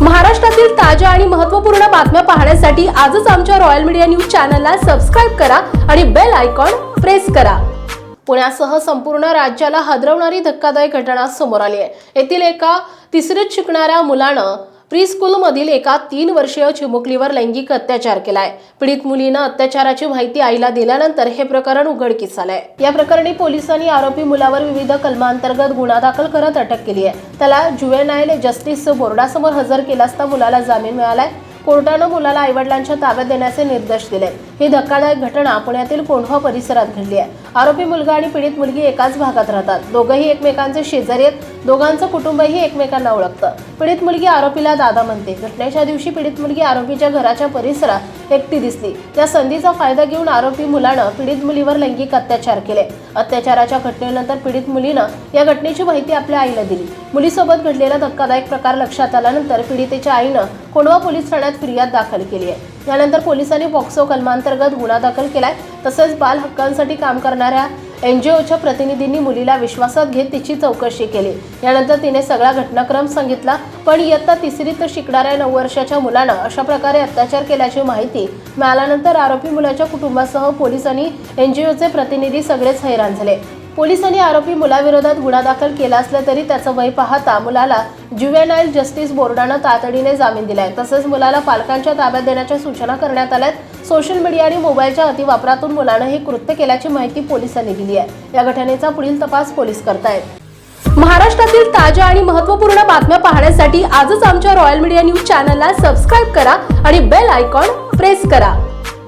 महाराष्ट्रातील ताज्या आणि महत्त्वपूर्ण बातम्या पाहण्यासाठी आजच आमच्या रॉयल मीडिया न्यूज चॅनलला सबस्क्राईब करा आणि बेल आयकॉन प्रेस करा. पुण्यासह संपूर्ण राज्याला हादरवणारी धक्कादायक घटना समोर आली आहे. येथील एका तिसरीत शिकणाऱ्या मुलानं प्री स्कूलमधील एका तीन वर्षीय चिमुकलीवर लैंगिक अत्याचार केलाय. पीडित मुलीनं अत्याचाराची माहिती आईला दिल्यानंतर हे प्रकरण उघडकीस आलंय. या प्रकरणी पोलिसांनी आरोपी मुलावर विविध कलमांतर्गत गुन्हा दाखल करत अटक केली आहे. त्याला जुवेनाईल जस्टिस बोर्डासमोर हजर केला असता मुलाला जामीन मिळालाय. कोर्टानं मुलाला आईवडिलांच्या ताब्यात देण्याचे निर्देश दिले ही धक्कादायक घटना पुण्यातील कोंढवा परिसरात घडली आहे. आरोपी मुलगा आणि पीडित मुलगी एकाच भागात राहतात. दोघंही एकमेकांचे शेजारी आहेत. दोघांचं कुटुंबही एकमेकांना ओळखतं. पीडित मुलगी आरोपीला दादा म्हणते. घटनेच्या दिवशी पीडित मुलगी आरोपीच्या घराच्या परिसरात एकटी दिसली. त्या संधीचा फायदा घेऊन आरोपी मुलानं पीडित मुलीवर लैंगिक अत्याचार केले. अत्याचाराच्या घटनेनंतर पीडित मुलीनं या घटनेची माहिती आपल्या आईला दिली. मुलीसोबत घडलेला धक्कादायक प्रकार लक्षात आल्यानंतर पीडितेच्या आईनं कोंडवा पोलीस ठाण्यात फिर्याद दाखल केली आहे. यानंतर पोलिसांनी पॉक्सो कलमांतर्गत गुन्हा दाखल केलाय. तसेच बाल हक्कांसाठी काम करणाऱ्या एन जी ओच्या प्रतिनिधींनी मुलीला विश्वासात घेत तिची चौकशी केली. यानंतर तिने सगळा घटनाक्रम सांगितला पण इयत्ता तिसरीत शिकणाऱ्या नऊ वर्षाच्या मुलानं अशा प्रकारे अत्याचार केल्याची माहिती मिळाल्यानंतर आरोपी मुलाच्या कुटुंबासह पोलिसांनी एन जी एनजीओचे प्रतिनिधी सगळेच हैराण झाले. पोलिसांनी आरोपी मुलाविरोधात गुन्हा दाखल केला असला तरी त्याचं वय पाहता मुलाला ज्युवेनाईल जस्टिस बोर्डानं तातडीने जामीन दिलाय. तसंच मुलाला पालकांच्या ताब्यात देण्याच्या सूचना करण्यात आल्यात. सोशल मीडिया आणि मोबाईलच्या अतिवापरातून मुलानं हे कृत्य केल्याची माहिती पोलिसांनी दिली आहे. या घटनेचा पुढील तपास पोलीस करतायत. महाराष्ट्रातील ताज्या आणि महत्त्वपूर्ण बातम्या पाहण्यासाठी आजच आमच्या रॉयल मीडिया न्यूज चॅनलला सबस्क्राईब करा आणि बेल आयकॉन प्रेस करा.